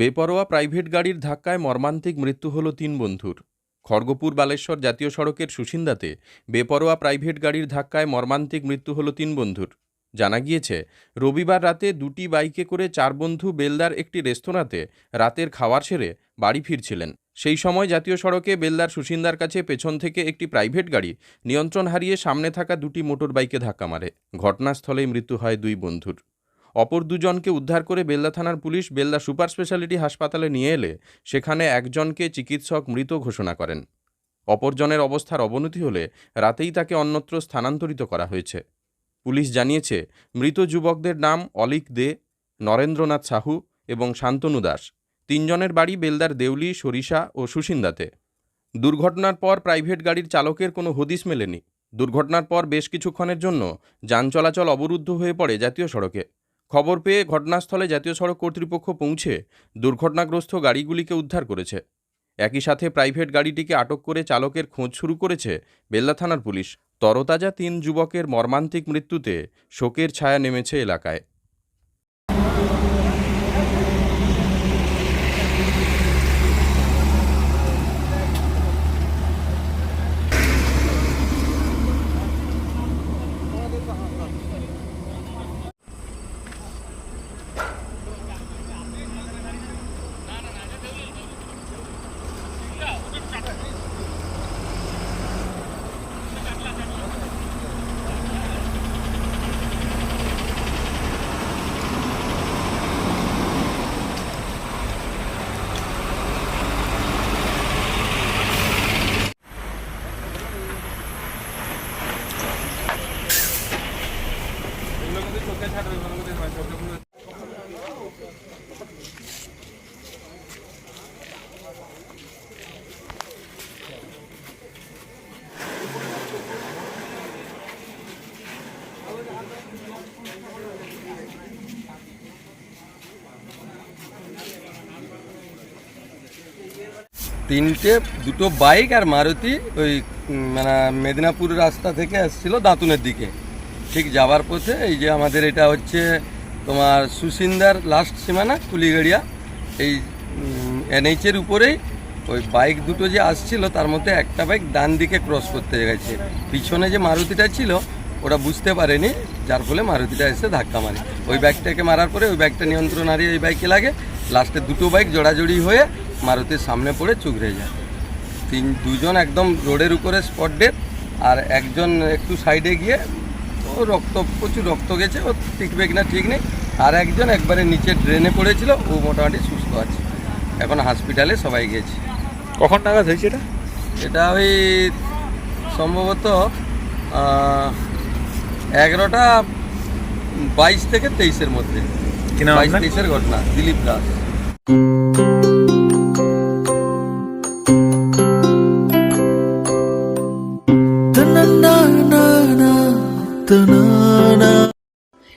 বেপরোয়া প্রাইভেট গাড়ির ধাক্কায় মর্মান্তিক মৃত্যু হল তিন বন্ধুর। খড়গপুর বালেশ্বর জাতীয় সড়কের সুসিন্দাতে বেপরোয়া প্রাইভেট গাড়ির ধাক্কায় মর্মান্তিক মৃত্যু হল তিন বন্ধুর। জানা গিয়েছে, রবিবার রাতে দুটি বাইকে করে চার বন্ধু বেলদার একটি রেস্তোরাঁতে রাতের খাওয়ার সেরে বাড়ি ফিরছিলেন। সেই সময় জাতীয় সড়কে বেলদার সুসিন্দার কাছে পেছন থেকে একটি প্রাইভেট গাড়ি নিয়ন্ত্রণ হারিয়ে সামনে থাকা দুটি মোটর বাইকে ধাক্কা মারে। ঘটনাস্থলেই মৃত্যু হয় দুই বন্ধুর। অপর দুজনকে উদ্ধার করে বেলদা থানার পুলিশ বেলদা সুপার স্পেশালিটি হাসপাতালে নিয়ে এলে সেখানে একজনকে চিকিৎসক মৃত ঘোষণা করেন। অপরজনের অবস্থার অবনতি হলে রাতেই তাকে অন্যত্র স্থানান্তরিত করা হয়েছে। পুলিশ জানিয়েছে, মৃত যুবকদের নাম অলিক দে, নরেন্দ্রনাথ সাহু এবং শান্তনু দাস। তিনজনের বাড়ি বেলদার দেউলি, সরিষা ও সুসিন্দাতে। দুর্ঘটনার পর প্রাইভেট গাড়ির চালকের কোনো হদিস মেলেনি। দুর্ঘটনার পর বেশ কিছুক্ষণের জন্য যান চলাচল অবরুদ্ধ হয়ে পড়ে জাতীয় সড়কে। খবর পেয়ে ঘটনাস্থলে জাতীয় সড়ক কর্তৃপক্ষ পৌঁছে দুর্ঘটনাগ্রস্ত গাড়িগুলিকে উদ্ধার করেছে। একই সাথে প্রাইভেট গাড়িটিকে আটক করে চালকের খোঁজ শুরু করেছে বেল্লা থানার পুলিশ। তরতাজা তিন যুবকের মর্মান্তিক মৃত্যুতে শোকের ছায়া নেমেছে এলাকায়। তিনটে, দুটো বাইক আর মারুতি ওই মানে মেদিনীপুর রাস্তা থেকে আসছিল দাঁতুনের দিকে। ঠিক যাওয়ার পথে এই যে আমাদের এটা হচ্ছে তোমার সুসিন্দার লাস্ট সীমানা, কুলিগাড়িয়া। এই এনএইচের উপরেই ওই বাইক দুটো যে আসছিল, তার মধ্যে একটা বাইক ডান দিকে ক্রস করতে গেছে। পিছনে যে মারুতিটা ছিল, ওরা বুঝতে পারেনি, যার ফলে মারুতিটা এসে ধাক্কা মারে। ওই বাইকটাকে মারার পরে ওই বাইকটা নিয়ন্ত্রণ হারিয়ে ওই বাইকে লাগে। লাস্টে দুটো বাইক জোড়াজড়ি হয়ে মারুতির সামনে পড়ে চুগড়ে যায়। তিন, দুজন একদম রোডের উপরে স্পট ডেট আর একজন একটু সাইডে গিয়ে ও রক্ত প্রচুর রক্ত গেছে ও টিকবে কিনা ঠিক নেই। আর একজন একবারে নিচে ড্রেনে পড়েছিল ও মোটামুটি সুস্থ আছে। এখন হসপিটালে সবাই গেছে। কখন নাগাদ হয়েছে এটা? এটা ওই সম্ভবত এগারোটা বাইশ থেকে তেইশের মধ্যে। বাইশ তেইশের ঘটনা দিলীপ দাস।